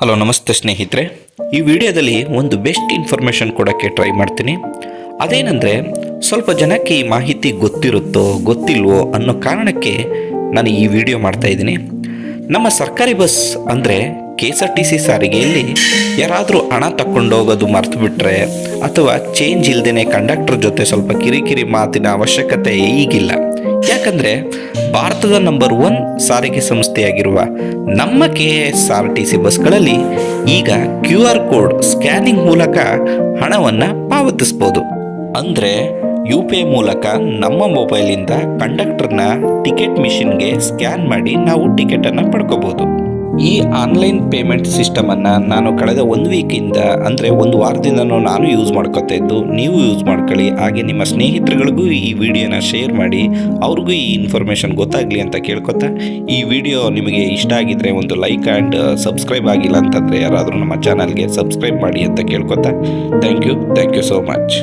Hello ನಮಸ್ತೆ ಸ್ನೇಹಿತರೆ. ಈ ವಿಡಿಯೋದಲ್ಲಿ ಒಂದು ಬೆಸ್ಟ್ ಇನ್ಫಾರ್ಮೇಷನ್ ಕೊಡೋಕ್ಕೆ ಟ್ರೈ ಮಾಡ್ತೀನಿ. ಅದೇನೆಂದರೆ, ಸ್ವಲ್ಪ ಜನಕ್ಕೆ ಈ ಮಾಹಿತಿ ಗೊತ್ತಿರುತ್ತೋ, ಗೊತ್ತಿಲ್ವೋ ಅನ್ನೋ ಕಾರಣಕ್ಕೆ ನಾನು ಈ ವಿಡಿಯೋ ಮಾಡ್ತಾ ಇದ್ದೀನಿ. ನಮ್ಮ ಸರ್ಕಾರಿ ಬಸ್ ಅಂದರೆ K S R T C ಸಾರಿಗೆಯಲ್ಲಿ ಯಾರಾದರೂ ಹಣ ತಗೊಂಡೋಗೋದು ಮರ್ತು ಬಿಟ್ಟರೆ ಅಥವಾ ಚೇಂಜ್ ಇಲ್ಲದೇ ಕಂಡಕ್ಟರ್ ಜೊತೆ ಸ್ವಲ್ಪ ಕಿರಿಕಿರಿ ಮಾತಿನ ಅವಶ್ಯಕತೆ ಈಗಿಲ್ಲ. ಯಾಕಂದರೆ ಭಾರತದ ನಂಬರ್ ಒನ್ ಸಾರಿಗೆ ಸಂಸ್ಥೆಯಾಗಿರುವ ನಮ್ಮ K S R T C ಬಸ್ಗಳಲ್ಲಿ ಈಗ ಕ್ಯೂ ಆರ್ ಕೋಡ್ ಸ್ಕ್ಯಾನಿಂಗ್ ಮೂಲಕ ಹಣವನ್ನು ಪಾವತಿಸ್ಬೋದು. ಅಂದರೆ ಯು ಪಿ ಐ ಮೂಲಕ ನಮ್ಮ ಮೊಬೈಲಿಂದ ಕಂಡಕ್ಟರ್ನ ಟಿಕೆಟ್ ಮಿಷಿನ್ಗೆ ಸ್ಕ್ಯಾನ್ ಮಾಡಿ ನಾವು ಟಿಕೆಟನ್ನು ಪಡ್ಕೋಬೋದು. ಈ ಆನ್ಲೈನ್ ಪೇಮೆಂಟ್ ಸಿಸ್ಟಮನ್ನು ನಾನು ಕಳೆದ ಒಂದು ವೀಕಿಂದ ಅಂದರೆ ಒಂದು ವಾರದಿಂದನೂ ನಾನು ಯೂಸ್ ಮಾಡ್ಕೊತಾ ಇದ್ದು, ನೀವು ಯೂಸ್ ಮಾಡ್ಕೊಳ್ಳಿ. ಹಾಗೆ ನಿಮ್ಮ ಸ್ನೇಹಿತರುಗಳಿಗೂ ಈ ವಿಡಿಯೋನ ಶೇರ್ ಮಾಡಿ, ಅವ್ರಿಗೂ ಈ ಇನ್ಫಾರ್ಮೇಷನ್ ಗೊತ್ತಾಗಲಿ ಅಂತ ಕೇಳ್ಕೊತಾ, ಈ ವಿಡಿಯೋ ನಿಮಗೆ ಇಷ್ಟ ಆಗಿದ್ರೆ ಒಂದು ಲೈಕ್ ಆ್ಯಂಡ್ ಸಬ್ಸ್ಕ್ರೈಬ್ ಆಗಿಲ್ಲ ಅಂತಂದರೆ ಯಾರಾದರೂ ನಮ್ಮ ಚಾನಲ್ಗೆ ಸಬ್ಸ್ಕ್ರೈಬ್ ಮಾಡಿ ಅಂತ ಕೇಳ್ಕೊತಾ. Thank you thank you so much.